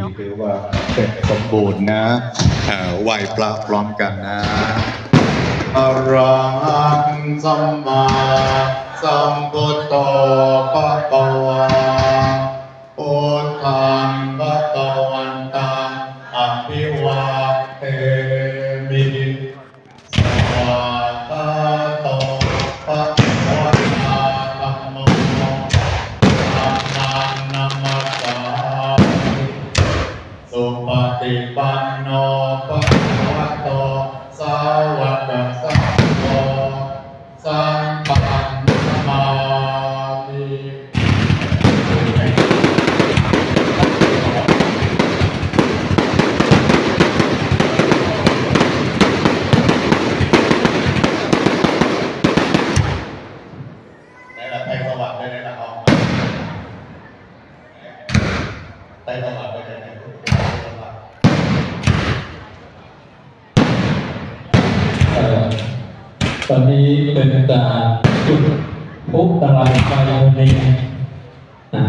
นาะถือว่าเสร็จสมบูรณ์นะไหวพระพร้อมกันนะอรังสัมมาสัมพุทโธปะปะวาโอทัง ปฏิปันโนภะคะวะโตสาวกสังโฆสังฆังนามามิในละไตรสวัสดิ์ได้ในละออกมาไตรสวัสดิ์ได้ในไตรสวัสดิ์ ตอนนี้เป็นการจุดพุตลาดไฟใน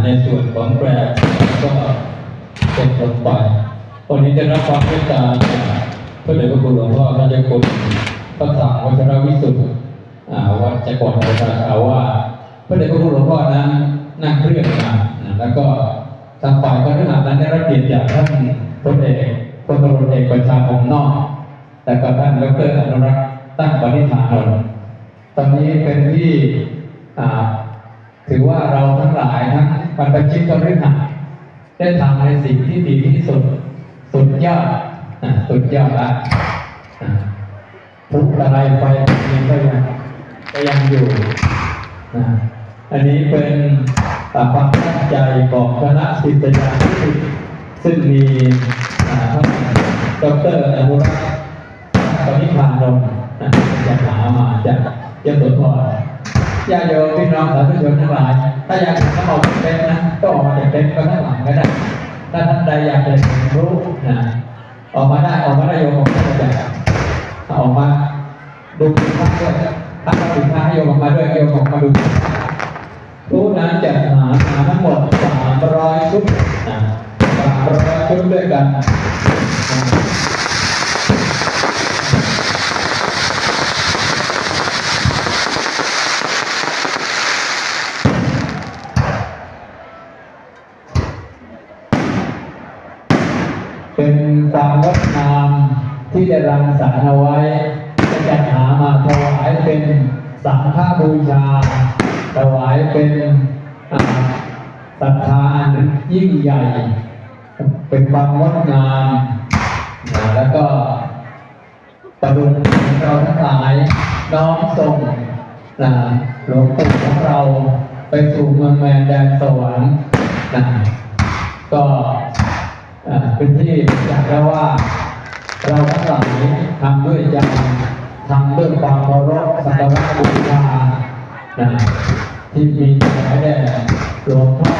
ในส่วนของแปรก็เป็นลงไปวันนี้จะรับความเมตตาจากพระเดชพระคุณหลวงพ่อราชคุณพระสังวัชรวิสุทธิ์อ่าวัดจักรวรรดิราชาว่าพระเดชพระคุณหลวงพ่อนั้นนั่งเครื่องมาแล้วก็ทางฝ่ายพระฤหัสนั้นได้รับเกียรติจากท่านพลเอกพลตรวจเอกประชาองค์นอก แต่ก็ท่านดรอนุรักษ์ตั้งปณิธานนตอนนี้เป็นที่ถือว่าเราทั้งหลายทั้งบรรพชิตก็ได้ทำได้ทำในสิ่งที่ดีที่สุด สุดยอดสุดยอดละทุกอะไรไฟยังก็ยังก็ยังอยู่อันนี้เป็นอ่ความตั้งใจของคณะศิษยานุศิษย์ซึ่งมีท่านดรอนุรักษ์ ตอนนี้ผ่านลมนะจะหามาจากยโสธรญาติโยมพี่น้ องสาธุชนทั้งหลาย ถ้าอยากจะออกจาเต็นท์นะก็ออกมาจากเต็นท์ก็ข้างหลังก็ได้ถ้าท่านใดอยากจะรู้นะออกมาได้ออกมาได้โยมออกมาจากออกมาดูสินค้าด้วยถ้าเอาสินค้าให้โยมออกมาด้วยโยมออกมาดูรู้นั้นจะหาหาทั้งหมดสามร้อยชุดนะสามร้อยชุดด้วยกันนะ เป็นความงดงามที่ได้รังสรรค์เอาไว้จะจัดหามาถวายเป็นสังฆบูชา ถวายเป็นอ่าศรัทธาอันยิ่งใหญ่ เป็นความงดงามแล้วก็ประดุจเราทั้งหลายน้อมส่งนะหลวงปู่ของเราไปสู่เมืองแมนแดนสวรรค์นะก็ เป็นที่อยากแล้วว่า เราทั้งหลายทำด้วยใจทำด้วยความเคารพสักการะบูชานะที่มีถวายแด่หลวงพ่อ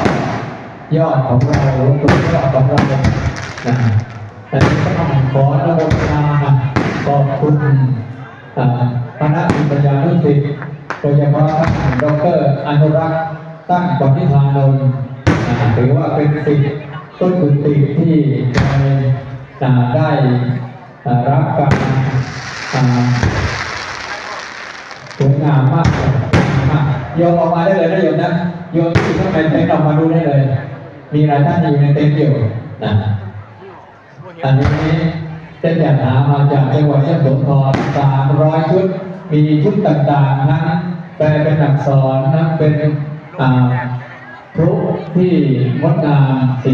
ยอดของเราหลวงปู่ยอดของเรานะแต่นี้ก็ต้องขออนุโมทนาขอบคุณคณะปัญญานุสิตโดยเฉพาะท่านดรอนุรักษ์ตั้งปณิธานนท์ถือว่าเป็นสิ่งต้ นกุฏิที่ได้ได้รับการอ่าสวยงามมากเลยมากโยมออกมาได้เลยนะโยมนะโยมที่อยู่ข้างในเต็นท์ออกมาดูได้เลย มีหลายท่านอยู่ในเต็นท์อยู่นะอันนี้จะจัดหามาจากจังหวัดยะโสธรสามร้อยชุด มีชุดต่างๆทั้งแปลเป็นอักษรทั้งเป็นพลุที่งดงามสี